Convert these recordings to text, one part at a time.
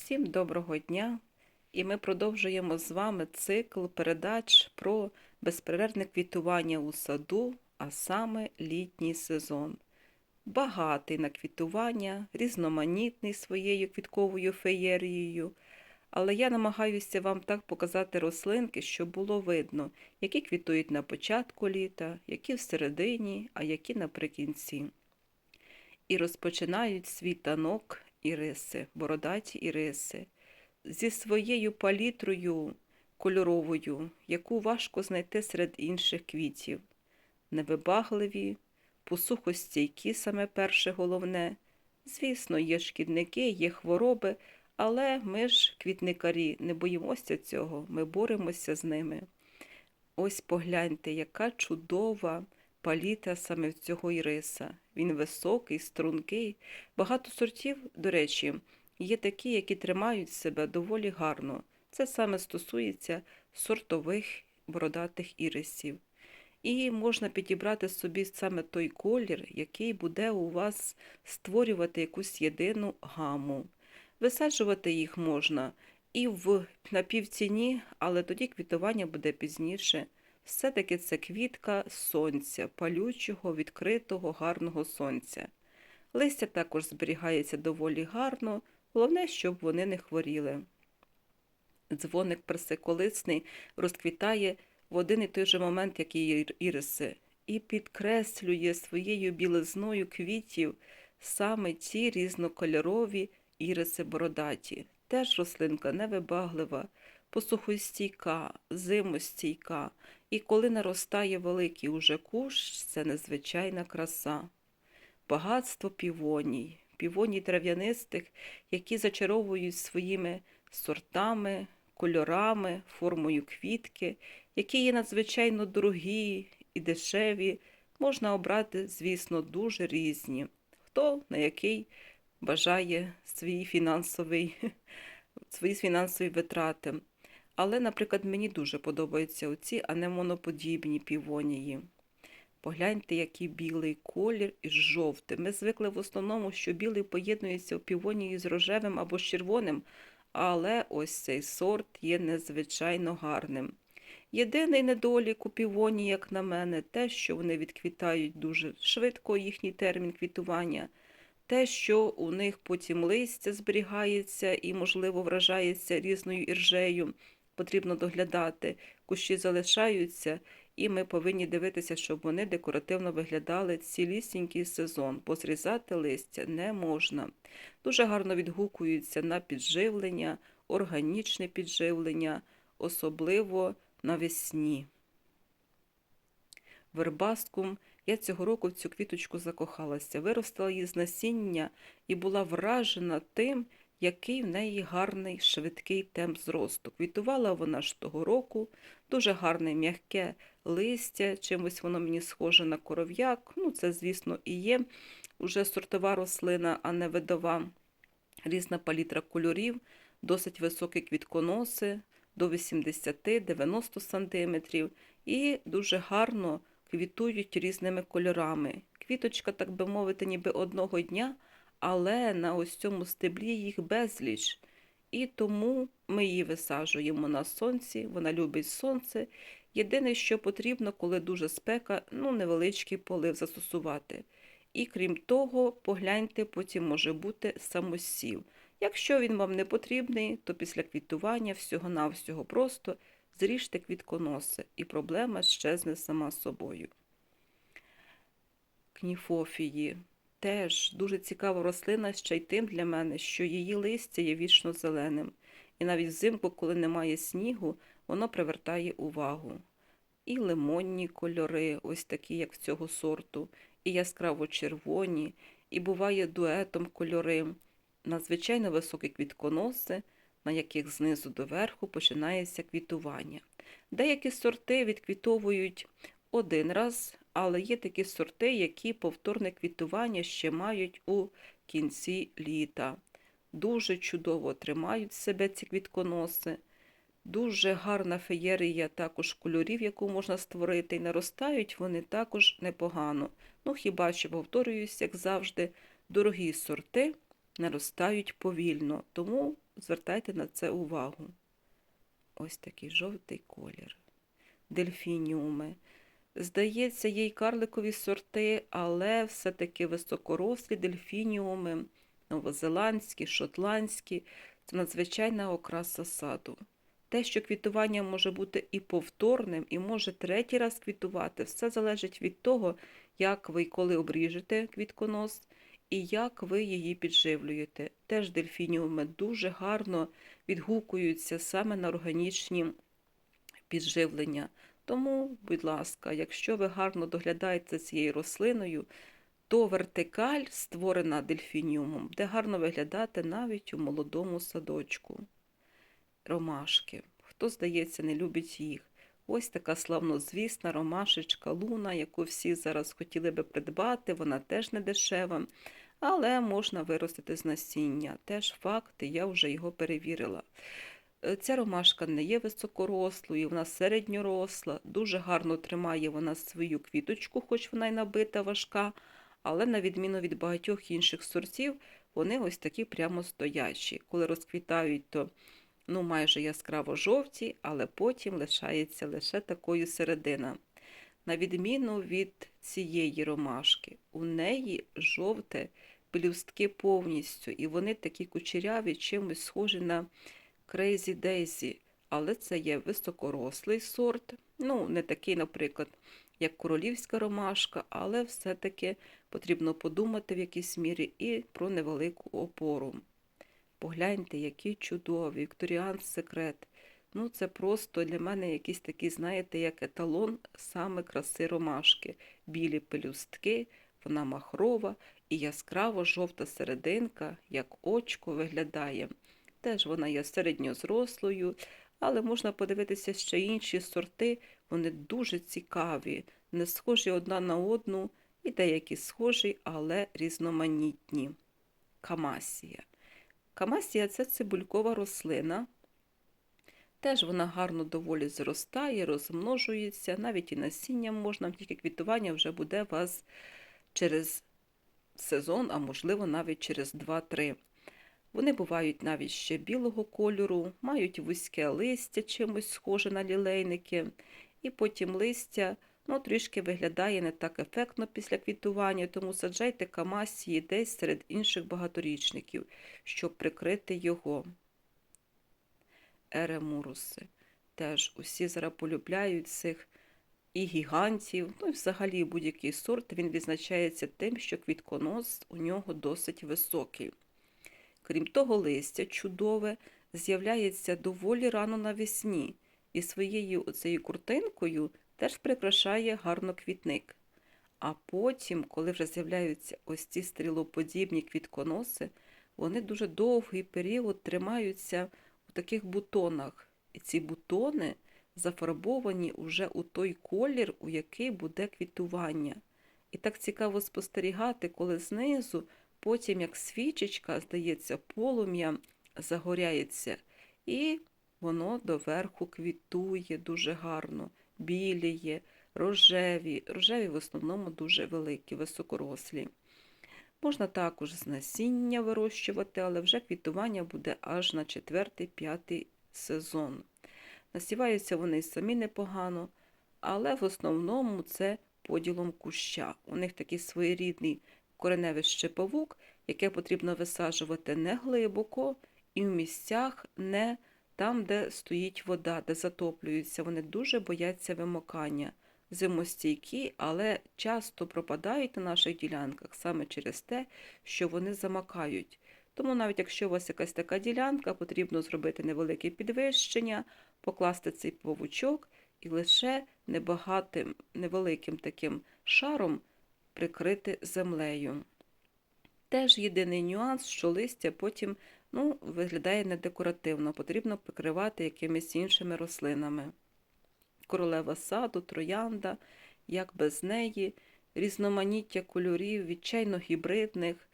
Всім доброго дня! І ми продовжуємо з вами цикл передач про безперервне квітування у саду, а саме літній сезон. Багатий на квітування, різноманітний своєю квітковою феєрією. Але я намагаюся вам так показати рослинки, щоб було видно, які квітують на початку літа, які всередині, а які наприкінці. І розпочинають свій танок іриси, бородаті іриси, зі своєю палітрою кольоровою, яку важко знайти серед інших квітів. Невибагливі, посухостійкі саме перше головне. Звісно, є шкідники, є хвороби, але ми ж, квітникарі, не боїмося цього, ми боремося з ними. Ось погляньте, яка чудова паліта саме в цього іриса. Він високий, стрункий. Багато сортів, до речі, є такі, які тримають себе доволі гарно. Це саме стосується сортових бородатих ірисів. І можна підібрати собі саме той колір, який буде у вас створювати якусь єдину гаму. Висаджувати їх можна і в напівціні, але тоді квітування буде пізніше. Все-таки це квітка сонця, палючого, відкритого, гарного сонця. Листя також зберігається доволі гарно, головне, щоб вони не хворіли. Дзвоник персиколисний розквітає в один і той же момент, як і іриси, і підкреслює своєю білизною квітів саме ті різнокольорові іриси бородаті. Теж рослинка невибаглива, посухостійка, зимостійка, і коли наростає великий уже кущ, це незвичайна краса. Багатство півоній, півоній трав'янистих, які зачаровують своїми сортами, кольорами, формою квітки, які є надзвичайно дорогі і дешеві, можна обрати, звісно, дуже різні. Хто на який бажає свій фінансовий, свої фінансові витрати. Але, наприклад, мені дуже подобаються оці анемоноподібні півонії. Погляньте, який білий колір із жовтим. Ми звикли в основному, що білий поєднується у півонії з рожевим або з червоним, але ось цей сорт є незвичайно гарним. Єдиний недолік у півоні, як на мене, те, що вони відквітають дуже швидко їхній термін квітування, те, що у них потім листя зберігається і, можливо, вражається різною іржею потрібно доглядати, кущі залишаються, і ми повинні дивитися, щоб вони декоративно виглядали цілісінький сезон, бо зрізати листя не можна. Дуже гарно відгукуються на підживлення, органічне підживлення, особливо навесні. Вербасткум я цього року в цю квіточку закохалася, виростила її з насіння і була вражена тим, який в неї гарний швидкий темп зросту. Квітувала вона ж того року, дуже гарне м'яке листя, чимось воно мені схоже на коров'як. Ну, це, звісно, і є уже сортова рослина, а не видова. Різна палітра кольорів, досить високі квітконоси до 80-90 см і дуже гарно квітують різними кольорами. Квіточка, так би мовити, ніби одного дня але на ось цьому стеблі їх безліч. І тому ми її висаджуємо на сонці, вона любить сонце. Єдине, що потрібно, коли дуже спека, ну, невеличкий полив застосувати. І крім того, погляньте, потім може бути самосів. Якщо він вам не потрібний, то після квітування всього-навсього просто зріжте квітконоси, і проблема щезне сама собою. Кніфофії теж дуже цікава рослина ще й тим для мене, що її листя є вічно зеленим, і навіть взимку, коли немає снігу, воно привертає увагу. І лимонні кольори, ось такі, як в цього сорту, і яскраво червоні, і буває дуетом кольори, надзвичайно високі квітконоси, на яких знизу до верху починається квітування. Деякі сорти відквітовують один раз, але є такі сорти, які повторне квітування ще мають у кінці літа. Дуже чудово тримають себе ці квітконоси. Дуже гарна феєрія також кольорів, яку можна створити, і наростають вони також непогано. Ну, хіба що, повторююсь, як завжди, дорогі сорти наростають повільно, тому звертайте на це увагу. Ось такий жовтий колір. Дельфініуми. Здається, є й карликові сорти, але все-таки високорослі дельфініуми, новозеландські, шотландські це надзвичайна окраса саду. Те, що квітування може бути і повторним, і може третій раз квітувати, все залежить від того, як ви і коли обріжете квітконос і як ви її підживлюєте. Теж дельфініуми дуже гарно відгукуються саме на органічні підживлення. Тому, будь ласка, якщо ви гарно доглядаєте цією рослиною, то вертикаль, створена дельфініумом, буде гарно виглядати навіть у молодому садочку. Ромашки. Хто, здається, не любить їх. Ось така славнозвісна ромашечка луна, яку всі зараз хотіли би придбати, вона теж не дешева, але можна виростити з насіння. Теж факт, я вже його перевірила. Е, Ця ромашка не є високорослою, вона середньоросла, дуже гарно тримає вона свою квіточку, хоч вона й набита важка, але на відміну від багатьох інших сортів, вони ось такі прямо стоячі. Коли розквітають, то ну, майже яскраво жовті, але потім лишається лише такою середина. На відміну від цієї ромашки, у неї жовте пелюстки повністю, і вони такі кучеряві, чимось схожі на Crazy Daisy, але це є високорослий сорт. Ну, не такий, наприклад, як королівська ромашка, але все-таки потрібно подумати в якійсь мірі і про невелику опору. Погляньте, які чудові, Вікторіан секрет. Ну, це просто для мене якийсь такий, знаєте, як еталон саме краси ромашки. Білі пелюстки, вона махрова і яскраво жовта серединка, як очко виглядає. Теж вона є середньозрослою, але можна подивитися ще інші сорти, вони дуже цікаві, не схожі одна на одну, і деякі схожі, але різноманітні. Камасія. Камасія це цибулькова рослина. Теж вона гарно доволі зростає, розмножується, навіть і насінням можна, тільки квітування вже буде у вас через сезон, а можливо навіть через 2-3. Вони бувають навіть ще білого кольору, мають вузьке листя, чимось схоже на лілейники, і потім листя ну, трішки виглядає не так ефектно після квітування, тому саджайте камасії десь серед інших багаторічників, щоб прикрити його. Еремуруси. Теж усі зараз полюбляють цих і гігантів, ну і взагалі будь-який сорт він відзначається тим, що квітконос у нього досить високий. Крім того, листя чудове з'являється доволі рано навесні, і своєю оцею куртинкою теж прикрашає гарно квітник. А потім, коли вже з'являються ось ці стрілоподібні квітконоси, вони дуже довгий період тримаються у таких бутонах. І ці бутони зафарбовані уже у той колір, у який буде квітування. І так цікаво спостерігати, коли знизу Потім, як свічечка, здається, полум'я загоряється, і воно доверху квітує дуже гарно, біліє, рожеві, рожеві в основному дуже великі, високорослі. Можна також з насіння вирощувати, але вже квітування буде аж на 4-5 сезон. Насіваються вони самі непогано, але в основному це поділом куща. У них такий своєрідний кореневий щеповик, яке потрібно висаджувати не глибоко і в місцях не там, де стоїть вода, де затоплюються. Вони дуже бояться вимокання. Зимостійкі, але часто пропадають на наших ділянках саме через те, що вони замакають. Тому навіть якщо у вас якась така ділянка, потрібно зробити невелике підвищення, покласти цей павучок і лише небагатим, невеликим таким шаром прикрити землею. Теж єдиний нюанс, що листя потім ну, виглядає недекоративно, потрібно прикривати якимись іншими рослинами. Королева саду, троянда, як без неї, різноманіття кольорів, відчайно гібридних,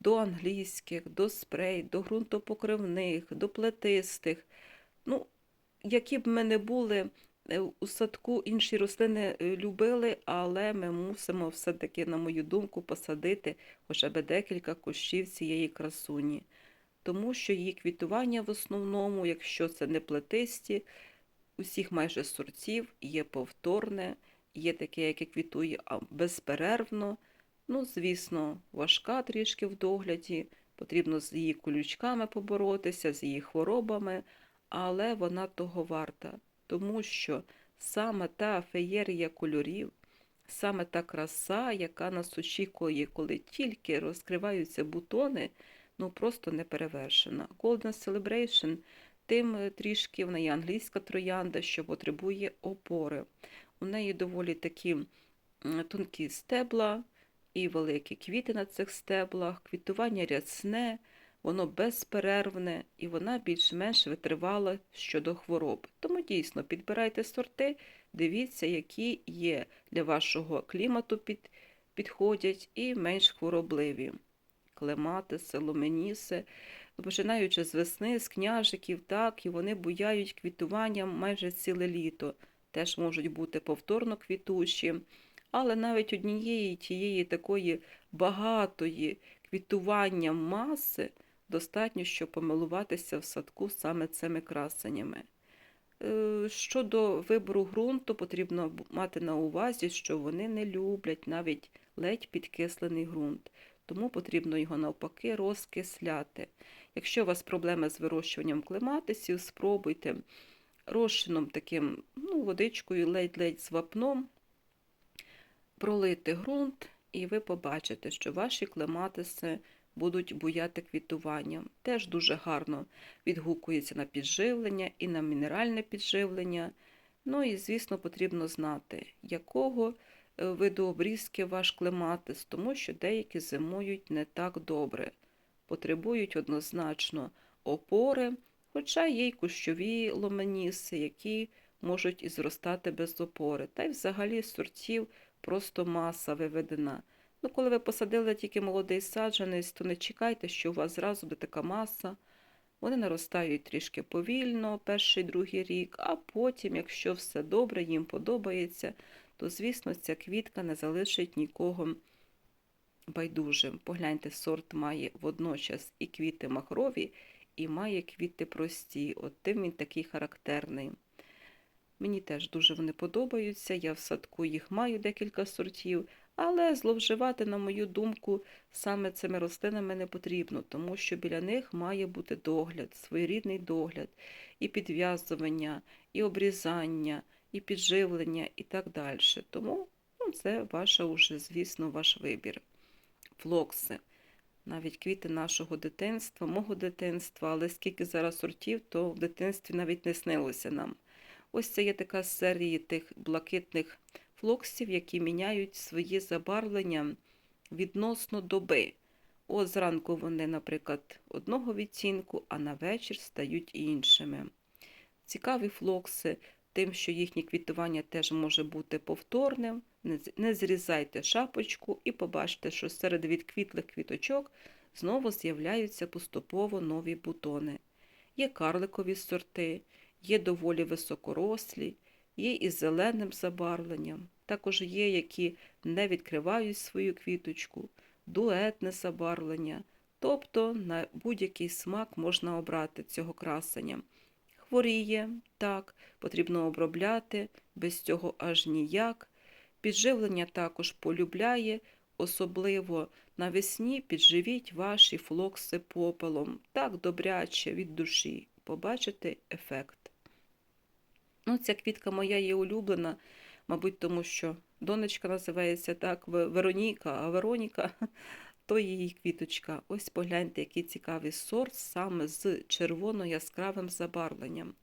до англійських, до спрей, до ґрунтопокривних, до плетистих. Ну, Які б ми не були у садку інші рослини е, любили, але ми мусимо все-таки, на мою думку, посадити хоча б декілька кущів цієї красуні. тому що її квітування в основному, якщо це не плетисті, усіх майже сортів є повторне, є таке, яке квітує безперервно. Ну, звісно, важка трішки в догляді, потрібно з її колючками поборотися, з її хворобами, але вона того варта, тому що саме та феєрія кольорів, саме та краса, яка нас очікує, коли тільки розкриваються бутони, ну просто не перевершена. Golden Celebration тим е, трішки вона є англійська троянда, що потребує опори. У неї доволі такі тонкі стебла і великі квіти на цих стеблах, квітування рясне, воно безперервне і вона більш-менш витривала щодо хвороб. Тому дійсно підбирайте сорти, дивіться, які є для вашого клімату під, підходять і менш хворобливі. Клематиси, ломеніси, починаючи з весни, з княжиків, так, і вони буяють квітуванням майже ціле літо. Теж можуть бути повторно квітучі, але навіть однієї тієї такої багатої квітування маси достатньо, щоб помилуватися в садку саме цими красенями. Е, Щодо вибору ґрунту, потрібно мати на увазі, що вони не люблять навіть ледь підкислений ґрунт, тому потрібно його навпаки розкисляти. Якщо у вас проблеми з вирощуванням клематисів, спробуйте розчином таким, ну, водичкою, ледь-ледь з вапном пролити ґрунт, і ви побачите, що ваші клематиси будуть буяти квітуванням. Теж дуже гарно відгукується на підживлення і на мінеральне підживлення. Ну і, звісно, потрібно знати, якого е, виду обрізки ваш клематис, тому що деякі зимують не так добре, потребують однозначно опори, хоча є й кущові ломеніси, які можуть і зростати без опори. Та й взагалі сортів просто маса виведена. Ну, коли ви посадили тільки молодий саджанець, то не чекайте, що у вас зразу буде така маса. Вони наростають трішки повільно, перший другий рік, а потім, якщо все добре, їм подобається, то, звісно, ця квітка не залишить нікого байдужим. Погляньте, сорт має водночас і квіти махрові, і має квіти прості. От тим він такий характерний. Мені теж дуже вони подобаються. Я в садку їх маю декілька сортів, але зловживати, на мою думку, саме цими рослинами не потрібно, тому що біля них має бути догляд, своєрідний догляд, і підв'язування, і обрізання, і підживлення, і так далі. Тому ну, це ваша уже, звісно, ваш вибір. Флокси. Навіть квіти нашого дитинства, мого дитинства, але скільки зараз сортів, то в дитинстві навіть не снилося нам. Ось це є така з серії тих блакитних флоксів, які міняють свої забарвлення відносно доби. От зранку вони, наприклад, одного відтінку, а на вечір стають іншими. Цікаві флокси тим, що їхнє квітування теж може бути повторним. Не зрізайте шапочку і побачите, що серед відквітлих квіточок знову з'являються поступово нові бутони. Є карликові сорти, є доволі високорослі, є із зеленим забарвленням. Також є, які не відкривають свою квіточку, дуетне забарвлення. Тобто на будь-який смак можна обрати цього красення. Хворіє, так, потрібно обробляти, без цього аж ніяк. Підживлення також полюбляє, особливо навесні підживіть ваші флокси попелом, так добряче від душі. Побачите ефект. Ну, ця квітка моя є улюблена, мабуть, тому що донечка називається так Вероніка, а Вероніка то її квіточка. Ось погляньте, який цікавий сорт саме з червоно-яскравим забарвленням.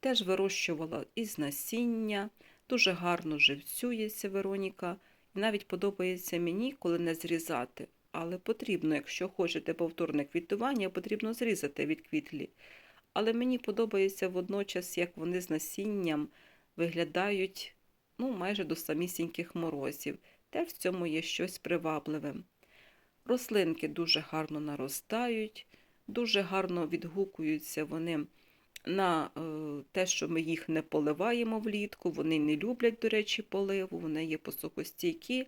Теж вирощувала із насіння, дуже гарно живцюється Вероніка. І навіть подобається мені, коли не зрізати. Але потрібно, якщо хочете повторне квітування, потрібно зрізати від квітлі. Але мені подобається водночас, як вони з насінням виглядають ну, майже до самісіньких морозів. Теж в цьому є щось привабливе. Рослинки дуже гарно наростають, дуже гарно відгукуються вони на е, те, що ми їх не поливаємо влітку. Вони не люблять, до речі, поливу, вони є посухостійкі.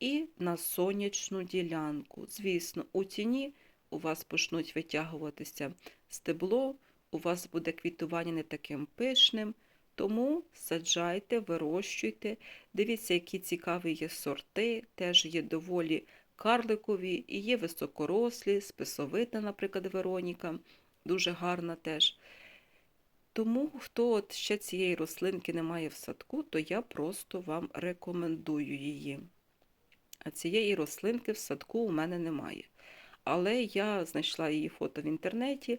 І на сонячну ділянку. Звісно, у тіні у вас почнуть витягуватися стебло, у вас буде квітування не таким пишним. Тому саджайте, вирощуйте. Дивіться, які цікаві є сорти, теж є доволі карликові, і є високорослі, списовита, наприклад, Вероніка, дуже гарна теж. Тому, хто от ще цієї рослинки не має в садку, то я просто вам рекомендую її. А цієї рослинки в садку у мене немає. Але я знайшла її фото в інтернеті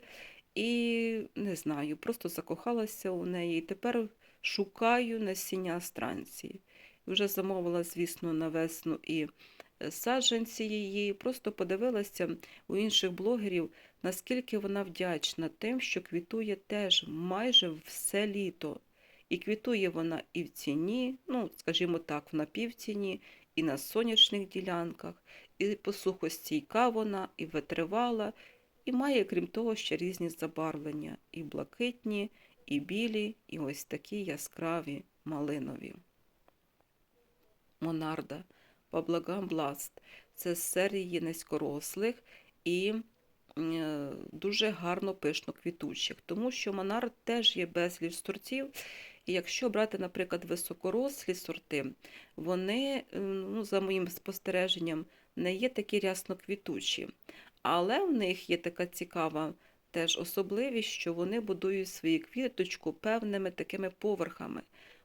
і не знаю, просто закохалася у неї. І тепер шукаю насіння астранції. Вже замовила, звісно, на весну і е, саджанці її. Просто подивилася у інших блогерів, наскільки вона вдячна тим, що квітує теж майже все літо. І квітує вона і в ціні, ну, скажімо так, в напівціні, і на сонячних ділянках, і посухостійка вона, і витривала, і має, крім того, ще різні забарвлення, і блакитні, і білі, і ось такі яскраві малинові. Монарда, Паблагам Бласт. Це з серії низькорослих і е, дуже гарно пишно квітучих, тому що монард теж є безліч сортів. І якщо брати, наприклад, високорослі сорти, вони, ну, за моїм спостереженням, не є такі рясно квітучі. Але в них є така цікава теж особливість, що вони будують свою квіточку певними такими поверхами.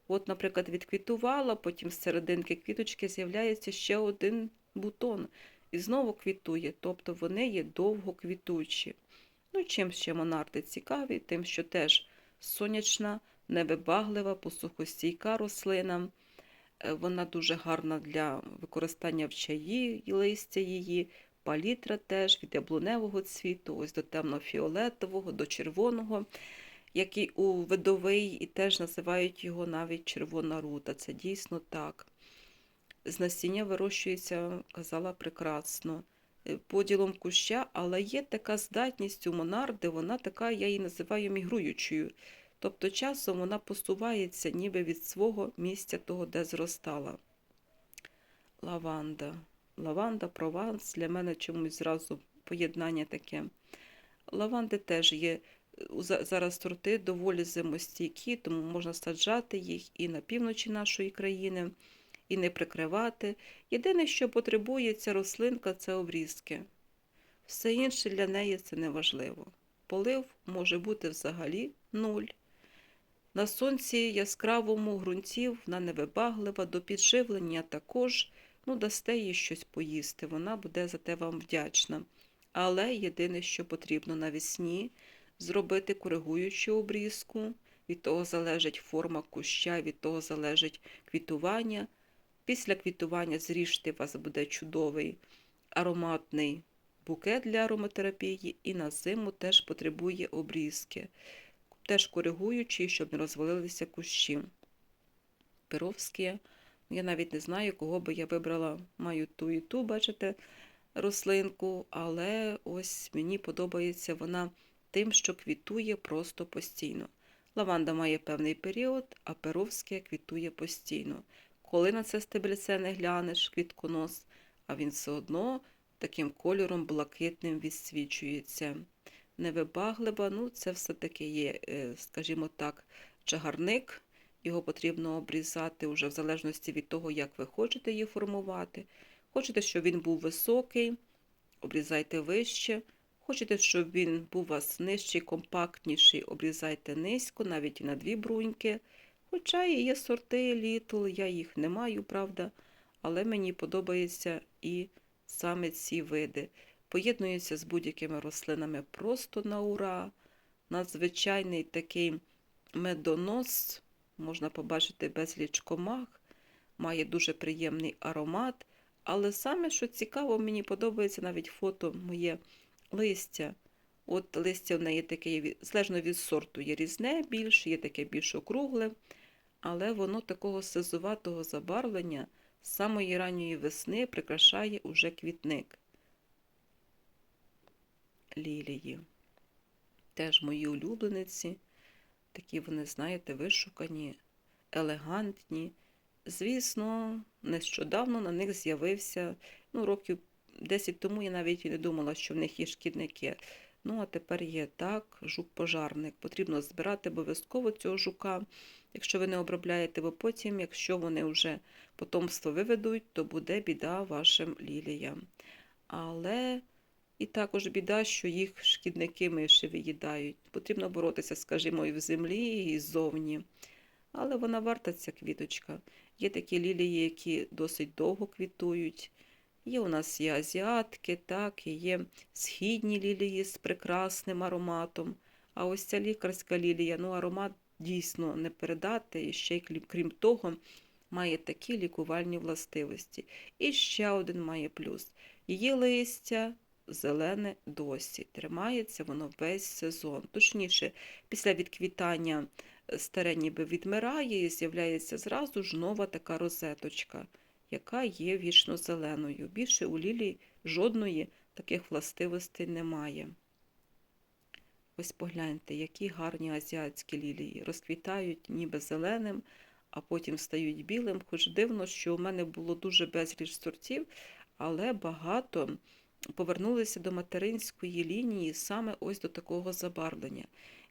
От, наприклад, відквітувала, потім з серединки квіточки з'являється ще один бутон і знову квітує, тобто вони є довгоквітучі. Ну, чим ще монарди цікаві, тим, що теж сонячна, невибаглива, посухостійка рослина. Е, Вона дуже гарна для використання в чаї і листя її, палітра теж від яблуневого цвіту, ось до темно-фіолетового, до червоного, який у видовий, і теж називають його навіть червона рута. Це дійсно так. З насіння вирощується, казала прекрасно, е, поділом куща, але є така здатність у монарди, вона така, я її називаю мігруючою. Тобто часом вона посувається ніби від свого місця того, де зростала. Лаванда. Лаванда, прованс для мене чомусь зразу поєднання таке. Лаванди теж є зараз сорти доволі зимостійкі, тому можна саджати їх і на півночі нашої країни, і не прикривати. Єдине, що потребує ця рослинка, це обрізки. Все інше для неї це неважливо. Полив може бути взагалі нуль. На сонці яскравому ґрунтів вона невибаглива, до підживлення також, ну, дасте їй щось поїсти, вона буде за те вам вдячна. Але єдине, що потрібно навесні, зробити коригуючу обрізку, від того залежить форма куща, від того залежить квітування. Після квітування зріжте, у вас буде чудовий ароматний букет для ароматерапії, і на зиму теж потребує обрізки теж коригуючий, щоб не розвалилися кущі. Перовські. Я навіть не знаю, кого би я вибрала. Маю ту і ту, бачите, рослинку, але ось мені подобається вона тим, що квітує просто постійно. Лаванда має певний період, а перовське квітує постійно. Коли на це стебельце не глянеш, квітконос, а він все одно таким кольором блакитним відсвічується невибаглива, ну це все-таки є, е, скажімо так, чагарник. Його потрібно обрізати вже в залежності від того, як ви хочете її формувати. Хочете, щоб він був високий, обрізайте вище. Хочете, щоб він був у вас нижчий, компактніший, обрізайте низько, навіть на дві бруньки. Хоча і є сорти літл, я їх не маю, правда, але мені подобаються і саме ці види поєднується з будь-якими рослинами просто на ура. Надзвичайний такий медонос, можна побачити безліч комах, має дуже приємний аромат. Але саме, що цікаво, мені подобається навіть фото моє листя. От листя в неї таке, залежно від сорту, є різне більше, є таке більш округле, але воно такого сизуватого забарвлення з самої ранньої весни прикрашає уже квітник лілії. Теж мої улюблениці, такі вони, знаєте, вишукані, елегантні. Звісно, нещодавно на них з'явився, ну, років 10 тому я навіть і не думала, що в них є шкідники. Ну, а тепер є так, жук-пожарник. Потрібно збирати обов'язково цього жука, якщо ви не обробляєте, бо потім, якщо вони вже потомство виведуть, то буде біда вашим ліліям. Але і також біда, що їх шкідники миші виїдають. Потрібно боротися, скажімо, і в землі, і ззовні. Але вона варта ця квіточка. Є такі лілії, які досить довго квітують. Є у нас і азіатки, так, і є східні лілії з прекрасним ароматом. А ось ця лікарська лілія, ну аромат дійсно не передати. І ще крім того, має такі лікувальні властивості. І ще один має плюс. Її листя зелене досі. Тримається воно весь сезон. Точніше, після відквітання е, старе ніби відмирає і з'являється зразу ж нова така розеточка, яка є вічно зеленою. Більше у лілії жодної таких властивостей немає. Ось погляньте, які гарні азіатські лілії. Розквітають ніби зеленим, а потім стають білим. Хоч дивно, що у мене було дуже безліч сортів, але багато повернулися до материнської лінії саме ось до такого забарвлення.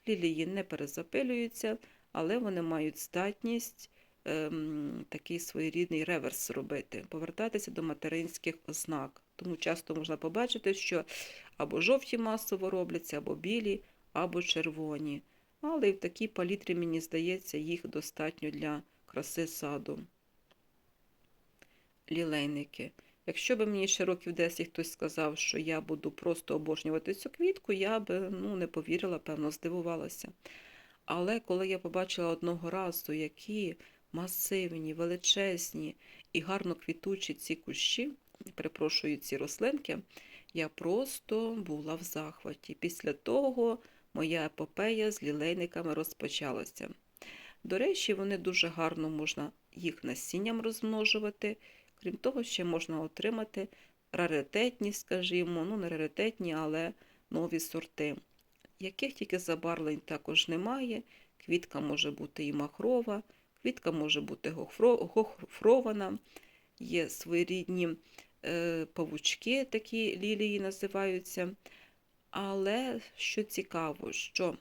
Лілії не перезапилюються, але вони мають здатність ем, такий своєрідний реверс робити, повертатися до материнських ознак. Тому часто можна побачити, що або жовті масово робляться, або білі, або червоні. Але і в такій палітрі, мені здається, їх достатньо для краси саду. Лілейники. Якщо б мені ще років 10 хтось сказав, що я буду просто обожнювати цю квітку, я б ну, не повірила, певно, здивувалася. Але коли я побачила одного разу, які масивні, величезні і гарно квітучі ці кущі, перепрошую ці рослинки, я просто була в захваті. Після того моя епопея з лілейниками розпочалася. До речі, вони дуже гарно можна їх насінням розмножувати. Крім того, ще можна отримати раритетні, скажімо, ну не раритетні, але нові сорти, яких тільки забарвлень також немає. Квітка може бути і махрова, квітка може бути гофрована, є своєрідні е, павучки, такі лілії називаються. Але що цікаво, що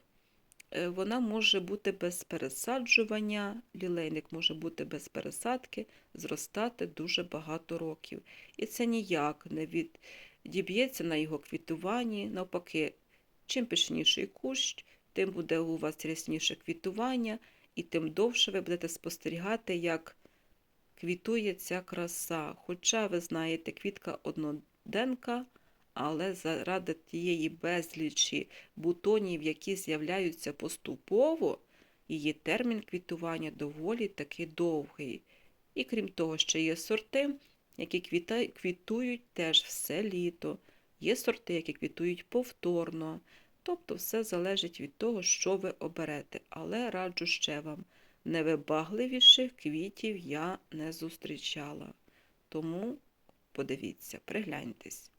вона може бути без пересаджування, лілейник може бути без пересадки, зростати дуже багато років. І це ніяк не відіб'ється на його квітуванні. Навпаки, чим пишніший кущ, тим буде у вас рясніше квітування, і тим довше ви будете спостерігати, як квітує ця краса. Хоча, ви знаєте, квітка одноденка, але заради тієї безлічі бутонів, які з'являються поступово, її термін квітування доволі таки довгий. І крім того, ще є сорти, які квітують теж все літо. Є сорти, які квітують повторно. Тобто все залежить від того, що ви оберете. Але раджу ще вам, невибагливіших квітів я не зустрічала. Тому подивіться, пригляньтесь.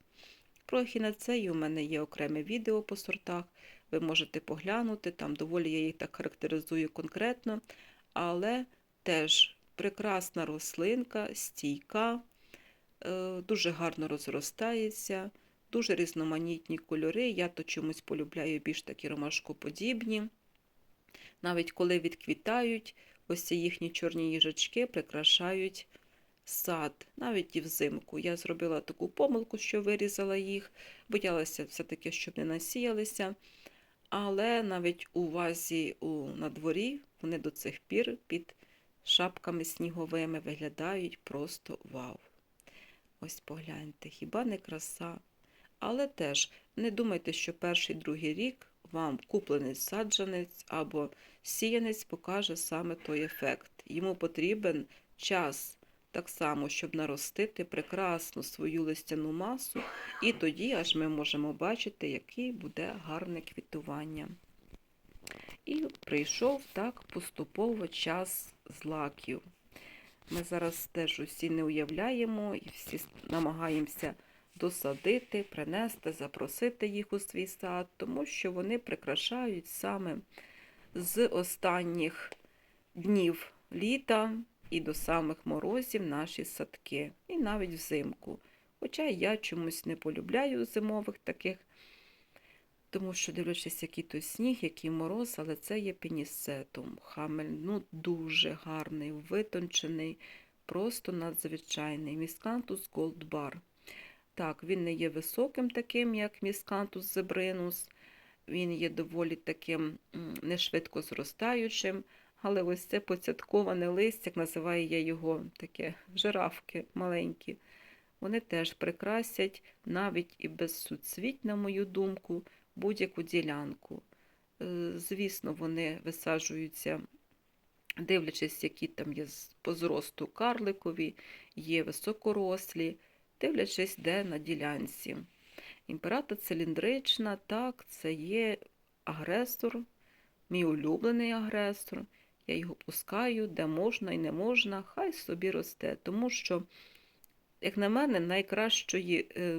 Про ехінацею у мене є окреме відео по сортах. Ви можете поглянути, там доволі я їх так характеризую конкретно, але теж прекрасна рослинка, стійка, е, дуже гарно розростається, дуже різноманітні кольори. Я то чомусь полюбляю більш такі ромашкоподібні. Навіть коли відквітають, ось ці їхні чорні їжачки прикрашають сад, навіть і взимку. Я зробила таку помилку, що вирізала їх, боялася все-таки, щоб не насіялися. Але навіть у вазі у, на дворі вони до цих пір під шапками сніговими виглядають просто вау. Ось погляньте, хіба не краса? Але теж не думайте, що перший другий рік вам куплений саджанець або сіянець покаже саме той ефект. Йому потрібен час так само, щоб наростити прекрасну свою листяну масу, і тоді аж ми можемо бачити, який буде гарне квітування. І прийшов так поступово час злаків. Ми зараз теж усі не уявляємо і всі намагаємося досадити, принести, запросити їх у свій сад, тому що вони прикрашають саме з останніх днів літа і до самих морозів наші садки, і навіть взимку. Хоча я чомусь не полюбляю зимових таких, тому що дивлячись, який то сніг, який мороз, але це є пінісетум. Хамель ну, дуже гарний, витончений, просто надзвичайний. Міскантус Bar. Так, він не є високим таким, як міскантус зебринус. Він є доволі таким нешвидко зростаючим, але ось це поцятковане листя, як називаю я його, таке жирафки маленькі. Вони теж прикрасять навіть і без суцвіть, на мою думку, будь-яку ділянку. Е, Звісно, вони висаджуються, дивлячись, які там є по зросту карликові, є високорослі, дивлячись, де на ділянці. Імперата циліндрична, так, це є агресор, мій улюблений агресор. Я його пускаю, де можна і не можна, хай собі росте, тому що як на мене, найкращої е,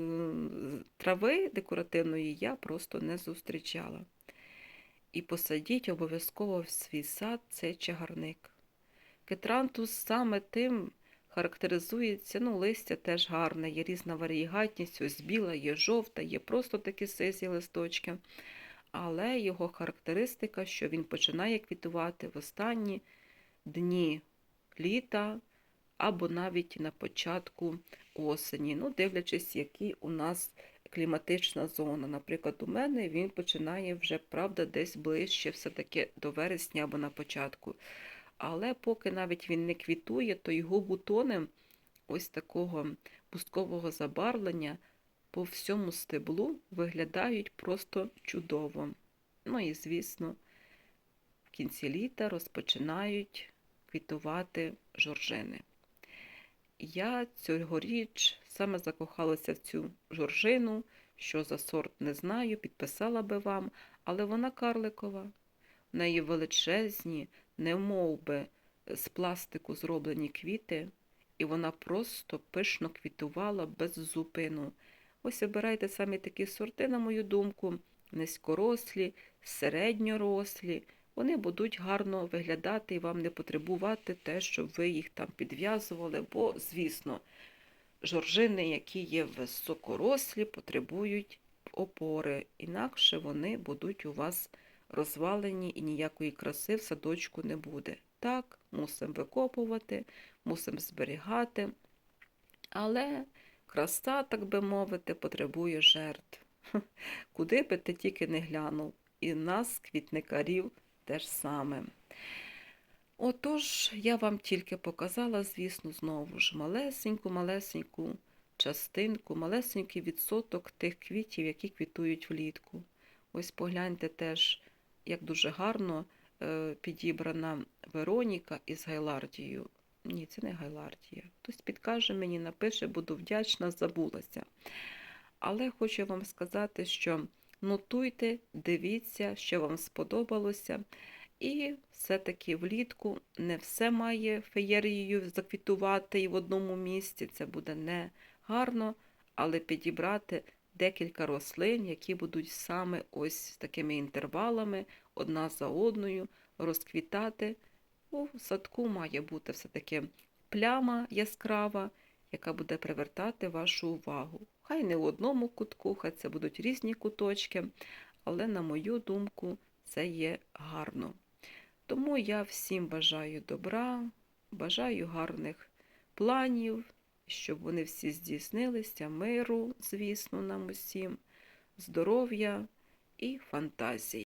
трави декоративної я просто не зустрічала. І посадіть обов'язково в свій сад цей чагарник. Кетрантус саме тим характеризується, ну, листя теж гарне, є різна варієгатність, ось біла, є жовта, є просто такі сизі листочки. Але його характеристика, що він починає квітувати в останні дні літа або навіть на початку осені, ну, дивлячись, який у нас кліматична зона. Наприклад, у мене він починає вже, правда, десь ближче, все-таки до вересня або на початку. Але поки навіть він не квітує, то його бутони ось такого пусткового забарвлення по всьому стеблу виглядають просто чудово. Ну і, звісно, в кінці літа розпочинають квітувати жоржини. Я цьогоріч саме закохалася в цю жоржину, що за сорт не знаю, підписала би вам, але вона карликова. В неї величезні, немов би з пластику зроблені квіти, і вона просто пишно квітувала без зупину. Ось обирайте самі такі сорти, на мою думку, низькорослі, середньорослі. Вони будуть гарно виглядати і вам не потребувати те, щоб ви їх там підв'язували, бо, звісно, жоржини, які є високорослі, потребують опори, інакше вони будуть у вас розвалені і ніякої краси в садочку не буде. Так, мусимо викопувати, мусимо зберігати, але краса, так би мовити, потребує жертв. Куди би ти тільки не глянув, і нас, квітникарів, теж саме. Отож, я вам тільки показала, звісно, знову ж малесеньку-малесеньку частинку, малесенький відсоток тих квітів, які квітують влітку. Ось погляньте теж, як дуже гарно е, підібрана Вероніка із Гайлардією. Ні, це не Гайлардія. Хтось підкаже мені, напише, буду вдячна, забулася. Але хочу вам сказати, що нотуйте, дивіться, що вам сподобалося. І все-таки влітку не все має феєрією заквітувати і в одному місці. Це буде не гарно, але підібрати декілька рослин, які будуть саме ось такими інтервалами, одна за одною, розквітати. У садку має бути все-таки пляма яскрава, яка буде привертати вашу увагу. Хай не в одному кутку, хай це будуть різні куточки, але, на мою думку, це є гарно. Тому я всім бажаю добра, бажаю гарних планів, щоб вони всі здійснилися, миру, звісно, нам усім, здоров'я і фантазії.